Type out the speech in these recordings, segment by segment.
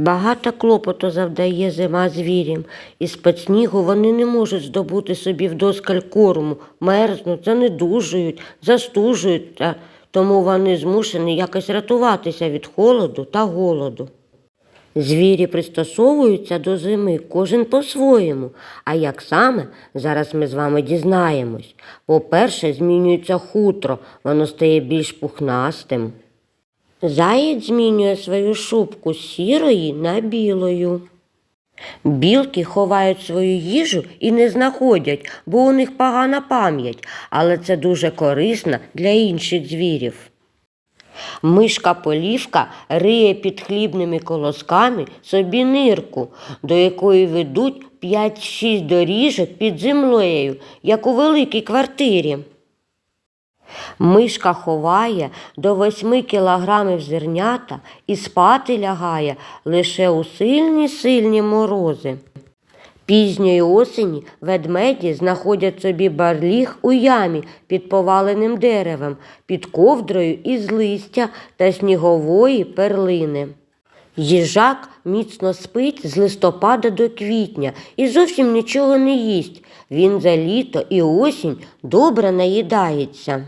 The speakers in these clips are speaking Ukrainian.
Багато клопоту завдає зима звірям, і з-під снігу вони не можуть здобути собі вдоскаль корму, мерзнуть, занедужують, застужують, та тому вони змушені якось рятуватися від холоду та голоду. Звірі пристосовуються до зими кожен по-своєму. А як саме, зараз ми з вами дізнаємось. По-перше, змінюється хутро, воно стає більш пухнастим. Заєць змінює свою шубку з сірої на білою. Білки ховають свою їжу і не знаходять, бо у них погана пам'ять, але це дуже корисно для інших звірів. Мишка полівка риє під хлібними колосками собі нирку, до якої ведуть 5-6 доріжок під землею, як у великій квартирі. Мишка ховає до 8 кілограмів зернята і спати лягає лише у сильні сильні морози. Пізньої осені ведмеді знаходять собі барліг у ямі під поваленим деревом, під ковдрою із листя та снігової перлини. Їжак міцно спить з листопада до квітня і зовсім нічого не їсть. Він за літо і осінь добре наїдається.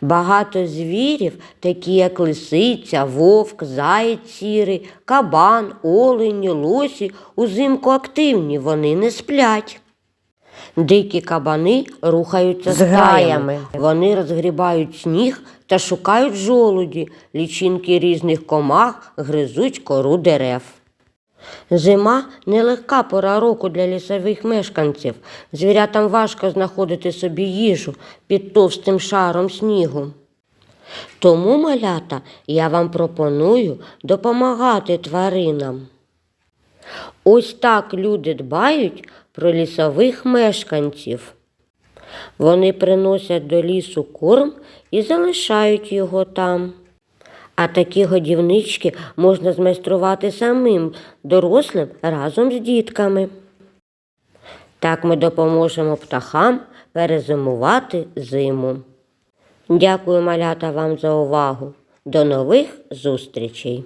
Багато звірів, такі як лисиця, вовк, заєць сірий, кабан, олені, лосі, узимку активні, вони не сплять. Дикі кабани рухаються З граями. Вони розгрібають сніг та шукають жолуді. Лічинки різних комах гризуть кору дерев. Зима нелегка пора року для лісових мешканців. Звірятам важко знаходити собі їжу під товстим шаром снігу. Тому, малята, я вам пропоную допомагати тваринам. Ось так люди дбають про лісових мешканців. Вони приносять до лісу корм і залишають його там. А такі годівнички можна змайструвати самим дорослим разом з дітками. Так ми допоможемо птахам перезимувати зиму. Дякую, малята, вам за увагу. До нових зустрічей!